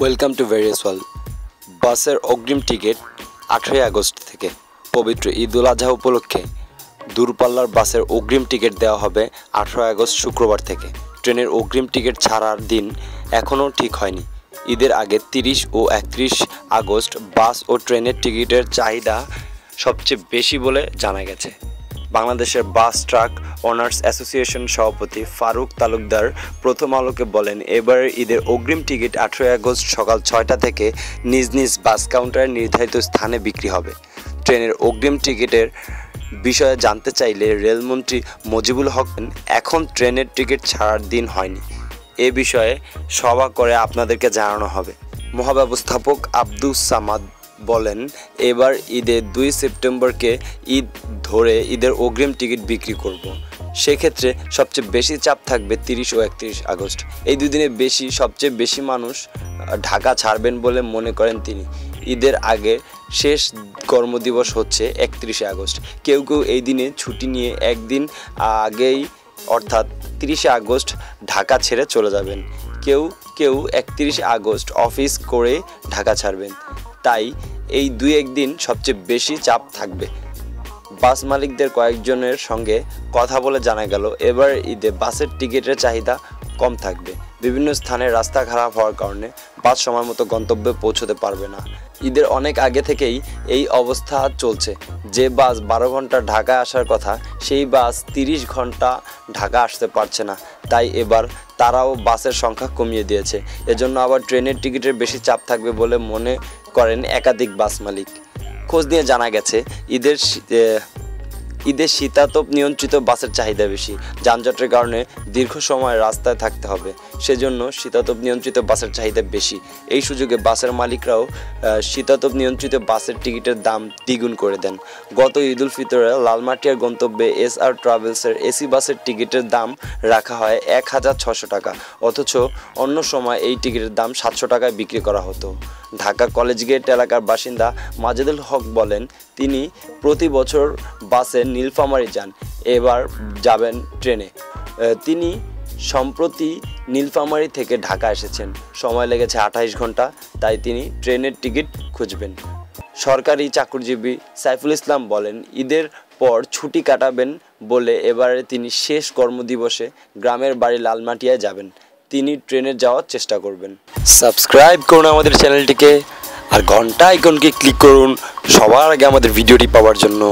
Welcome to various ওয়াল বাসের অগ্রিম ticket আঠেরোই আগস্ট থেকে। পবিত্র ঈদ উল আজহা উপলক্ষে দূরপাল্লার বাসের অগ্রিম টিকিট দেওয়া হবে আঠেরোই আগস্ট শুক্রবার থেকে। ট্রেনের অগ্রিম টিকিট ছাড়ার দিন এখনও ঠিক হয়নি। ঈদের আগে তিরিশ ও একত্রিশ আগস্ট বাস ও ট্রেনের টিকিটের চাহিদা সবচেয়ে বেশি বলে জানা গেছে। বাংলাদেশের বাস, ট্রাক অনার্স অ্যাসোসিয়েশন সভাপতি ফারুক তালুকদার প্রথম আলোকে বলেন এবারের ঈদের অগ্রিম টিকিট আঠেরোই আগস্ট সকাল ছয়টা থেকে নিজ নিজ বাস কাউন্টারে নির্ধারিত স্থানে বিক্রি হবে। ট্রেনের অগ্রিম টিকিটের বিষয়ে জানতে চাইলে রেলমন্ত্রী মজিবুল হক এখন ট্রেনের টিকিট ছাড়ার দিন হয়নি। এ বিষয়ে সভা করে আপনাদেরকে জানানো হবে। মহাব্যবস্থাপক আব্দুস সামাদ বলেন, এবার ঈদের দুই সেপ্টেম্বরকে ঈদ ধরে ঈদের অগ্রিম টিকিট বিক্রি করব। সেক্ষেত্রে সবচেয়ে বেশি চাপ থাকবে তিরিশ ও একত্রিশ আগস্ট। এই দুই দিনে বেশি, সবচেয়ে বেশি মানুষ ঢাকা ছাড়বেন বলে মনে করেন তিনি। ঈদের আগে শেষ কর্মদিবস হচ্ছে একত্রিশে আগস্ট। কেউ কেউ এই দিনে ছুটি নিয়ে একদিন আগেই, অর্থাৎ তিরিশে আগস্ট ঢাকা ছেড়ে চলে যাবেন। কেউ কেউ একত্রিশে আগস্ট অফিস করে ঢাকা ছাড়বেন। তাই এই দুই একদিন সবচেয়ে বেশি চাপ থাকবে। বাস মালিকদের কয়েকজনের সঙ্গে কথা বলে জানা গেল, এবার ঈদে বাসের টিকিটের চাহিদা কম থাকবে। বিভিন্ন স্থানে রাস্তা খারাপ হওয়ার কারণে বাস সময় মতো গন্তব্যে পৌঁছতে পারবে না। ঈদের অনেক আগে থেকেই এই অবস্থা চলছে। যে বাস বারো ঘণ্টা ঢাকায় আসার কথা, সেই বাস তিরিশ ঘণ্টা ঢাকা আসতে পারছে না। তাই এবার তারাও বাসের সংখ্যা কমিয়ে দিয়েছে। এজন্য আবার ট্রেনের টিকিটের বেশি চাপ থাকবে বলে মনে করেন একাধিক বাস মালিক। খোঁজ নিয়ে জানা গেছে, ঈদের ঈদের শীতাতপ নিয়ন্ত্রিত বাসের চাহিদা বেশি। যানজটের কারণে দীর্ঘ সময় রাস্তায় থাকতে হবে। সেজন্য শীতাতপ নিয়ন্ত্রিত বাসের চাহিদা বেশি। এই সুযোগে বাসের মালিকরাও শীতাতপ নিয়ন্ত্রিত বাসের টিকিটের দাম দ্বিগুণ করে দেন। গত ঈদ উল ফিতরে লালমাটিয়ার গন্তব্যে এস আর ট্রাভেলসের এসি বাসের টিকিটের দাম রাখা হয় এক হাজার ছশো টাকা। অথচ অন্য সময় এই টিকিটের দাম সাতশো টাকায় বিক্রি করা হতো। ঢাকা কলেজ গেট এলাকার বাসিন্দা মাজেদুল হক বলেন, তিনি প্রতি বছর বাসে নীলফামারী যান, এবার যাবেন ট্রেনে। তিনি সম্প্রতি নীলফামারী থেকে ঢাকা এসেছেন। সময় লেগেছে আঠাইশ ঘণ্টা, তাই তিনি ট্রেনের টিকিট খুঁজবেন। সরকারি চাকরিজীবী সাইফুল ইসলাম বলেন, ঈদের পর ছুটি কাটাবেন বলে এবারে তিনি শেষ কর্মদিবসে গ্রামের বাড়ি লালমাটিয়ায় যাবেন। তিনি ট্রেনে যাওয়ার চেষ্টা করবেন। সাবস্ক্রাইব করুন আমাদের চ্যানেলটিকে আর ঘণ্টা আইকনকে ক্লিক করুন সবার আগে আমাদের ভিডিওটি পাওয়ার জন্য।